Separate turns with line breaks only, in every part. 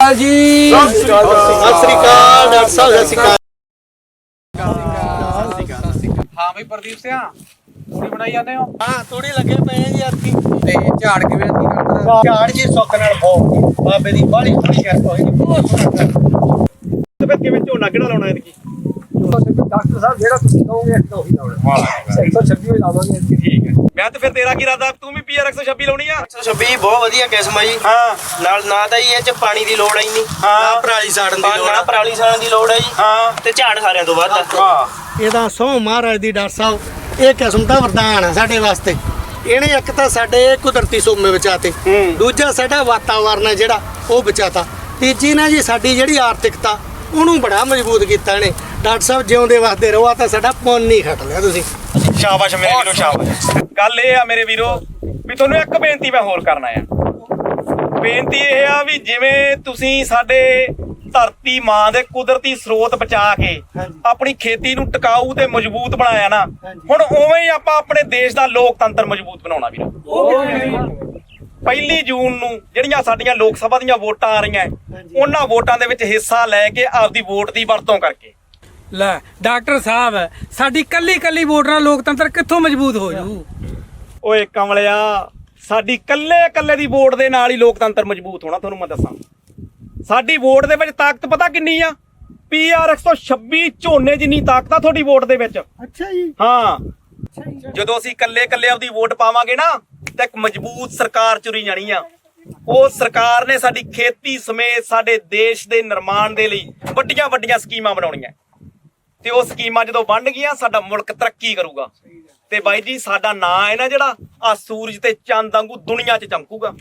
ਜੀ।
ਸਤਿ ਸ੍ਰੀ ਅਕਾਲ ਡਾਕਟਰ ਸਾਹਿਬ ਸਤਿ ਸ੍ਰੀ ਅਕਾਲ।
ਹਾਂ ਬਈ ਪ੍ਰਦੀਪ ਸਿਆ ਪੂਰੀ ਬਣਾਈ ਜਾਂਦੇ ਹੋ?
ਹਾਂ ਥੋੜੀ ਲੱਗੇ ਪਏ ਜੀ ਅਰਕੀ
ਤੇ ਝਾੜ ਕਿਵੇਂ
ਝਾੜ ਜੀ ਸੁੱਖ ਨਾਲ ਹੋ ਬਾਬੇ ਦੀ ਬਾਹਲੀ ਬੜੀ ਕਿਰਪਾ ਹੋਈ ਬਹੁਤ ਸੋਹਣਾ ਤੇ ਫਿਰ ਕਿਵੇਂ ਝੋਨਾ ਕਿਹੜਾ ਲਾਉਣਾ ਇਹਦੀ
ਡਾਕਟਰ ਸਾਹਿਬ ਜਿਹੜਾ ਤੁਸੀਂ ਕਹੋਗੇ ਉਹੀ ਲਾਉਣਾ। 126 ਵੀ ਲਾਵਾਂਗੇ
ਠੀਕ ਹੈ। ਮੈਂ ਤੇ ਫਿਰ ਤੇਰਾ ਕੀ ਇਰਾਦਾ ਤੂੰ ਵੀ ਪੀਆਰ 126 ਲਾਉਣੀ ਆ?
126 ਬਹੁਤ ਵਧੀਆ ਕਿਸਮ ਆ ਜੀ।
ਹਾਂ।
ਨਾਲ ਨਾ ਤਾਂ ਜੀ ਇਹ ਚ ਪਾਣੀ ਦੀ ਲੋੜ ਆਈ ਨਹੀਂ
ਹਾਂ।
ਨਾ ਪਰਾਲੀ ਸਾੜਨ ਦੀ ਲੋੜ
ਨਾ
ਨਾ ਪਰਾਲੀ ਸਾੜਨ ਦੀ ਲੋੜ ਆ ਜੀ।
ਹਾਂ।
ਤੇ ਝਾੜ ਸਾਰਿਆਂ ਤੋਂ ਵੱਧ ਆ।
ਵਾਹ
ਇਹਦਾ ਸੌ ਮਹਾਰਾਜ ਦੀ ਡਾਕਟਰ ਸਾਹਿਬ ਇਹ ਕਿਸਮ ਦਾ ਵਰਦਾਨ ਆ ਸਾਡੇ ਵਾਸਤੇ। ਇਹਨੇ ਇੱਕ ਤਾਂ ਸਾਡੇ ਕੁਦਰਤੀ ਸੋਮੇ ਬਚਾਤੇ। ਦੂਜਾ ਸਾਡਾ ਵਾਤਾਵਰਨ ਹੈ ਜਿਹੜਾ ਉਹ ਬਚਾਤਾ। ਤੀਜੀ ਨਾ ਜੀ ਸਾਡੀ ਜਿਹੜੀ ਆਰਥਿਕਤਾ ਉਹਨੂੰ ਬੜਾ ਮਜ਼ਬੂਤ ਕੀਤਾ ਇਹਨੇ। ਡਾਕਟਰ ਸਾਹਿਬ ਜਿਉਂਦੇ ਵਾਸਤੇ ਰਹੋ ਆ ਤਾਂ ਸਾਡਾ ਪੁੰਨ ਹੀ ਖੱਟ ਲਿਆ ਤੁਸੀਂ।
ਸ਼ਾਬਾਸ਼ ਮੇਰੇ ਵੀਰੋ ਸ਼ਾਬਾਸ਼। ਗੱਲ ਇਹ ਆ ਮੇਰੇ ਵੀਰੋ ਵੀ ਤੁਹਾਨੂੰ ਇੱਕ ਬੇਨਤੀ ਮੈਂ ਹੋਰ ਕਰਨਾ ਆ। ਬੇਨਤੀ ਇਹ ਆ ਵੀ ਜਿਵੇਂ ਤੁਸੀਂ ਸਾਡੇ ਧਰਤੀ ਮਾਂ ਦੇ ਕੁਦਰਤੀ ਸਰੋਤ ਬਚਾ ਕੇ। ਆਪਣੀ ਖੇਤੀ ਨੂੰ ਟਿਕਾਊ ਤੇ ਮਜ਼ਬੂਤ ਬਣਾਇਆ ਨਾ। ਹੁਣ ਉਵੇਂ ਹੀ ਆਪਾਂ ਆਪਣੇ ਦੇਸ਼ ਦਾ ਲੋਕਤੰਤਰ ਮਜ਼ਬੂਤ ਬਣਾਉਣਾ ਵੀਰੋ ਪਹਿਲੀ ਜੂਨ ਨੂੰ ਜਿਹੜੀਆਂ ਸਾਡੀਆਂ ਲੋਕ ਸਭਾ ਦੀਆਂ ਵੋਟਾਂ ਆ ਰਹੀਆਂ। ਉਹਨਾਂ ਵੋਟਾਂ ਦੇ ਵਿੱਚ ਹਿੱਸਾ ਲੈ ਕੇ ਆਪਦੀ ਵੋਟ ਦੀ ਵਰਤੋਂ ਕਰਕੇ
ਲੈ ਡਾਕਟਰ ਸਾਹਿਬ ਸਾਡੀ ਕੱਲੀ ਕੱਲੀ ਵੋਟ ਨਾਲ ਲੋਕਤੰਤਰ ਕਿੱਥੋਂ ਮਜ਼ਬੂਤ ਹੋ ਜੂ
ਓਏ ਕਮਲਿਆ ਸਾਡੀ ਕੱਲੇ ਕੱਲੇ ਦੀ ਵੋਟ ਦੇ ਨਾਲ ਹੀ ਲੋਕਤੰਤਰ ਮਜ਼ਬੂਤ ਹੋਣਾ ਤੁਹਾਨੂੰ ਮੈਂ ਦੱਸਾਂ ਸਾਡੀ ਵੋਟ ਦੇ ਵਿੱਚ ਤਾਕਤ ਪਤਾ ਕਿੰਨੀ ਆ? ਪੀਆਰ 126 ਝੋਨੇ ਜਿੰਨੀ ਤਾਕਤ ਆ ਤੁਹਾਡੀ ਵੋਟ ਦੇ ਵਿੱਚ।
ਅੱਛਾ ਜੀ।
ਹਾਂ। ਜਦੋਂ ਅਸੀਂ ਕੱਲੇ ਕੱਲੇ ਆਪਦੀ ਵੋਟ ਪਾਵਾਂਗੇ ਨਾ ਤਾਂ ਇੱਕ ਮਜ਼ਬੂਤ ਸਰਕਾਰ ਚੁਰੀ ਜਾਣੀ ਆ। ਉਹ ਸਰਕਾਰ ਨੇ ਸਾਡੀ ਖੇਤੀ ਸਮੇਤ ਸਾਡੇ ਦੇਸ਼ ਦੇ ਨਿਰਮਾਣ ਦੇ ਲਈ ਵੱਡੀਆਂ ਵੱਡੀਆਂ ਸਕੀਮਾਂ ਬਣਾਉਣੀਆਂ। ਤੇ ਉਹ ਸਕੀਮਾਂ ਜਦੋਂ ਬਣ ਗਈਆਂ ਸਾਡਾ ਮੁਲਕ ਤਰੱਕੀ ਕਰੂਗਾ। ਤੇ ਬਾਈ ਜੀ ਸਾਡਾ ਨਾਂ ਹੈ ਨਾ ਜਿਹੜਾ ਆ ਸੂਰਜ ਤੇ ਚੰਦ ਵਾਂਗੂ ਦੁਨੀਆ 'ਚ ਚਮਕੂਗਾ।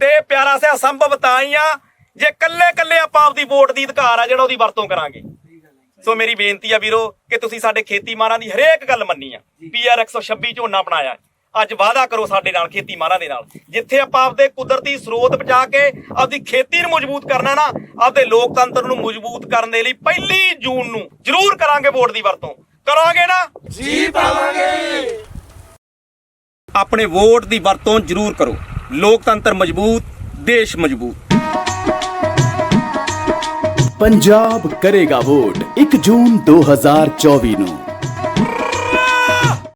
ਤੇ ਪਿਆਰਾ ਸਿਆ ਸੰਭਵ ਤਾਂ ਹੀ ਆ ਜੇ ਕੱਲੇ ਕੱਲੇ ਆਪਾਂ ਆਪਦੀ ਵੋਟ ਦੀ ਅਧਿਕਾਰ ਆ ਜਿਹੜਾ ਉਹਦੀ ਵਰਤੋਂ ਕਰਾਂਗੇ। ਸੋ ਮੇਰੀ ਬੇਨਤੀ ਆ ਵੀਰੋ ਕਿ ਤੁਸੀਂ ਸਾਡੇ ਖੇਤੀ ਮਾਰਾਂ ਦੀ ਹਰੇਕ ਗੱਲ ਮੰਨੀ ਆ। ਪੀਆਰ 126 ਝੋਨਾ ਬਣਾਇਆ। ਅੱਜ ਵਾਅਦਾ ਕਰੋ ਸਾਡੇ ਨਾਲ ਖੇਤੀ ਮਾਰਾਂ ਦੇ ਨਾਲ। ਜਿੱਥੇ ਆਪਾਂ ਆਪਦੇ ਕੁਦਰਤੀ ਸਰੋਤ ਬਚਾ ਕੇ ਆਪਦੀ ਖੇਤੀ ਨੂੰ ਮਜ਼ਬੂਤ ਕਰਨਾ ਨਾ ਆਪਦੇ ਲੋਕਤੰਤਰ ਨੂੰ ਮਜ਼ਬੂਤ ਕਰਨ ਦੇ ਲਈ ਪਹਿਲੀ ਜੂਨ ਨੂੰ ਜ਼ਰੂਰ ਕਰਾਂਗੇ ਵੋਟ ਦੀ ਵਰਤੋਂ। ਕਰਾਂਗੇ ਨਾ? ਜੀ ਪਾਵਾਂਗੇ। ਆਪਣੇ ਵੋਟ ਦੀ ਵਰਤੋਂ ਜ਼ਰੂਰ ਕਰੋ। ਲੋਕਤੰਤਰ ਮਜ਼ਬੂਤ ਦੇਸ਼ ਮਜ਼ਬੂਤ।
ਪੰਜਾਬ ਕਰੇਗਾ ਵੋਟ 1 ਜੂਨ 2024 ਨੂੰ।